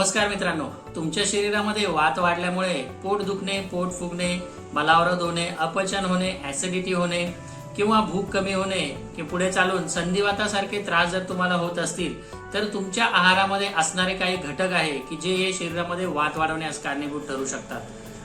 नमस्कार मित्रांनो. तुमच्या शरीरामध्ये वात वाढल्यामुळे पोट दुखणे पोट फुगणे मलावरत होणे अपचन होणे ऍसिडिटी होणे किंवा भूक कमी होणे की पुढे चालून संधिवातासारखे त्रास जर तुम्हाला होत असतील तर तुमच्या आहारामध्ये असणारे काही घटक आहे की जे हे शरीरामध्ये वात वाढवण्यास कारणीभूत ठरू शकतात.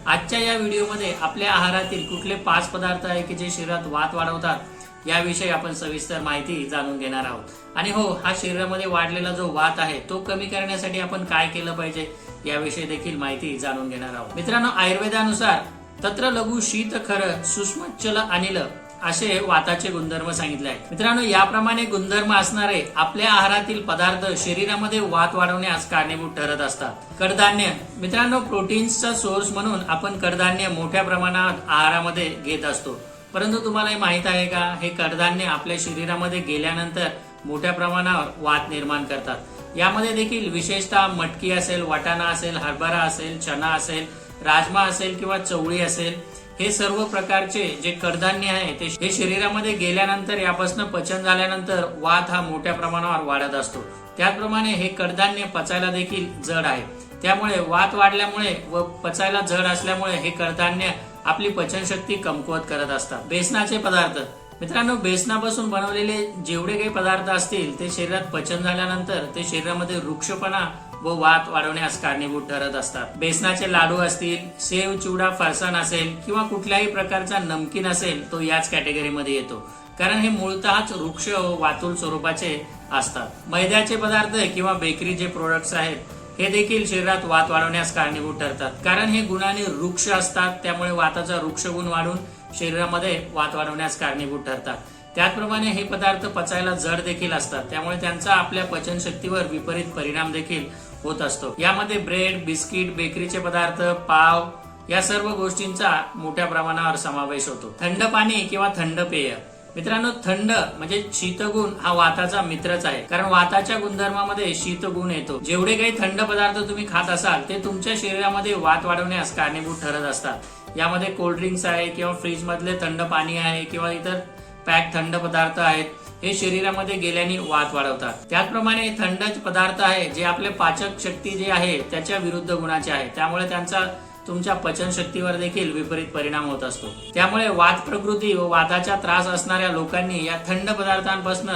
आजच्या या व्हिडिओमध्ये आपल्या आहारातील कुठले पाच पदार्थ आहे की जे शरीरात वात वाढवतात याविषयी आपण सविस्तर माहिती जाणून घेणार आहोत. आणि हो हा शरीरामध्ये वाढलेला जो वात आहे तो कमी करण्यासाठी आपण काय केलं पाहिजे याविषयी देखील माहिती जाणून घेणार आहोत. मित्रांनो आयुर्वेदानुसार तत्र लघु शीत खर सुष्मचल अनिल असे वाताचे गुणधर्म सांगितले आहेत. मित्रांनो याप्रमाणे गुणधर्म असणारे आपल्या आहारातील पदार्थ शरीरामध्ये वात वाढवण्यास कारणीभूत ठरत असतात. कडधान्य मित्रांनो प्रोटीन्सचा सोर्स म्हणून आपण कडधान्य मोठ्या प्रमाणात आहारामध्ये घेत असतो. परंतु तुम्हाला हे माहीत आहे का? हे कडधान्य आपल्या शरीरामध्ये गेल्यानंतर मोठ्या प्रमाणावर वात निर्माण करतात. यामध्ये देखील विशेषतः मटकी असेल वाटाणा असेल हरभरा असेल चना असेल राजमा असेल किंवा चवळी असेल हे सर्व प्रकारचे जे कडधान्य आहे ते हे शरीरामध्ये गेल्यानंतर यापासून पचन झाल्यानंतर वात हा मोठ्या प्रमाणावर वाढत असतो. त्याचप्रमाणे हे कडधान्य पचायला देखील जड आहे. त्यामुळे वात वाढल्यामुळे व पचायला जड असल्यामुळे हे कडधान्य आपली पचनशक्ती कमकुवत करत असतात. बेसनाचे पदार्थ. मित्रांनो बेसनापासून बनवलेले जेवढे काही पदार्थ असतील ते शरीरात पचन झाल्यानंतर ते शरीरामध्ये वृक्षपणा व वात वाढवण्यास कारणीभूत ठरत असतात. बेसनाचे लाडू असतील सेव चिवडा फरसाण असेल किंवा कुठल्याही प्रकारचा नमकीन असेल तो याच कॅटेगरीमध्ये येतो. कारण हे मूळतःच वृक्ष व वातुल स्वरूपाचे असतात. मैद्याचे पदार्थ किंवा बेकरी जे प्रोडक्ट्स आहेत हे देखील शरीरात वात वाढवण्यास कारणीभूत ठरतात. कारण हे गुणाने वृक्ष असतात त्यामुळे वाताचा वृक्ष गुण वाढून शरीरामध्ये वात वाढवण्यास कारणीभूत ठरतात. त्याचप्रमाणे हे पदार्थ पचायला जड देखील असतात. त्यामुळे त्यांचा आपल्या पचनशक्तीवर विपरीत परिणाम देखील होत असतो. यामध्ये ब्रेड बिस्किट बेकरीचे पदार्थ पाव या सर्व गोष्टींचा मोठ्या प्रमाणावर समावेश होतो. थंड पाणी किंवा थंड पेय. मित्रांनो थंड म्हणजे शीतगुण हा वाताचा मित्रच आहे. कारण वाताच्या गुणधर्मामध्ये शीतगुण येतो. जेवढे काही थंड पदार्थ तुम्ही खात असाल ते तुमच्या शरीरामध्ये वात वाढवण्यास कारणीभूत ठरत असतात. यामध्ये कोल्ड ड्रिंक्स आहे किंवा फ्रीज मधले थंड पाणी आहे किंवा इतर पॅक थंड पदार्थ आहेत हे शरीरामध्ये गेल्याने वात वाढवतात. त्याचप्रमाणे थंड पदार्थ आहे जे आपले पाचक शक्ती जे आहे त्याच्या विरुद्ध गुणाचे आहे. त्यामुळे त्यांचा तुमच्या पचन शक्तीवर देखील विपरीत परिणाम होत असतो. त्यामुळे वात प्रकृती व वादाचा त्रास असणाऱ्या लोकांनी या थंड पदार्थांपासून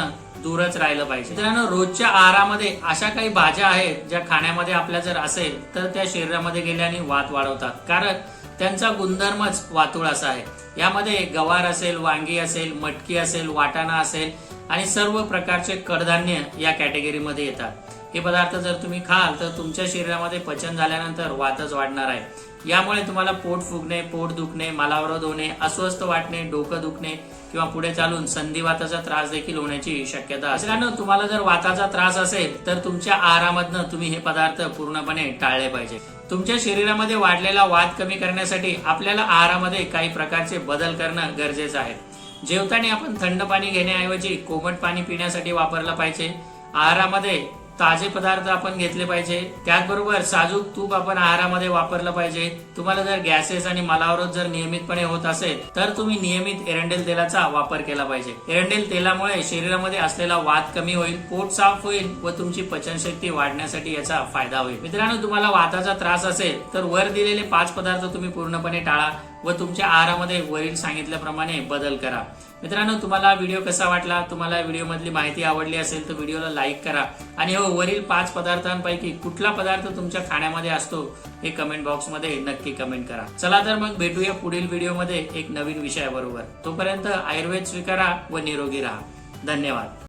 दूरच राहिलं पाहिजे. मित्रांनो रोजच्या आहारामध्ये अशा काही भाज्या आहेत ज्या खाण्यामध्ये आपल्या जर असेल तर त्या शरीरामध्ये गेल्याने वात वाढवतात. कारण त्यांचा गुणधर्मच वातुळ असा आहे. यामध्ये गवार असेल वांगी असेल मटकी असेल वाटाणा असेल आणि सर्व प्रकारचे कडधान्य या कॅटेगरीमध्ये येतात. हे पदार्थ जर तुम्ही खाल तर तुमच्या शरीरामध्ये पचन झाल्यानंतर वातच वाढणार आहे. यामुळे तुम्हाला पोट फुगणे पोट दुखणे मलावरोध होणे अस्वस्थ वाटणे डोकं दुखणे किंवा पुढे चालून संधिवाताचा त्रास देखील होण्याची शक्यता असेल तुम्हाला जर वाताचा त्रास असेल तर तुमच्या आहारामधनं तुम्ही हे पदार्थ पूर्णपणे टाळले पाहिजे. तुमच्या शरीरामध्ये वाढलेला वात कमी करण्यासाठी आपल्याला आहारामध्ये काही प्रकारचे बदल करणं गरजेचं आहे. जेवताना आपण थंड पाणी घेण्याऐवजी कोमट पाणी पिण्यासाठी वापरलं पाहिजे. आहारामध्ये ताजे पदार्थ आपण घेतले पाहिजे. त्याचबरोबर साजूक तूप आपण आहारामध्ये वापरलं पाहिजे. तुम्हाला जर गॅसेस आणि मलावरोध जर नियमितपणे होत असेल तर तुम्ही नियमित एरंडेल तेलाचा वापर केला पाहिजे. एरंडेल तेलामुळे शरीरामध्ये असलेला वात कमी होईल पोट साफ होईल व तुमची पचनशक्ती वाढण्यासाठी याचा फायदा होईल. मित्रांनो तुम्हाला वाताचा त्रास असेल तर वर दिलेले पाच पदार्थ तुम्ही पूर्णपणे टाळा. व तुमच्या आहारामध्ये वरील सांगितल्याप्रमाणे बदल करा. मित्रांनो तुम्हाला व्हिडिओ कसा वाटला? तुम्हाला व्हिडिओमधली माहिती आवडली असेल तर व्हिडिओला लाईक करा. आणि हो वरील पाच पदार्थांपैकी कुठला पदार्थ तुमच्या खाण्यामध्ये असतो हे कमेंट बॉक्समध्ये नक्की कमेंट करा. चला तर मग भेटूया पुढील व्हिडिओमध्ये एक नवीन विषयाबरोबर. तोपर्यंत आयुर्वेद स्वीकारा व निरोगी राहा. धन्यवाद.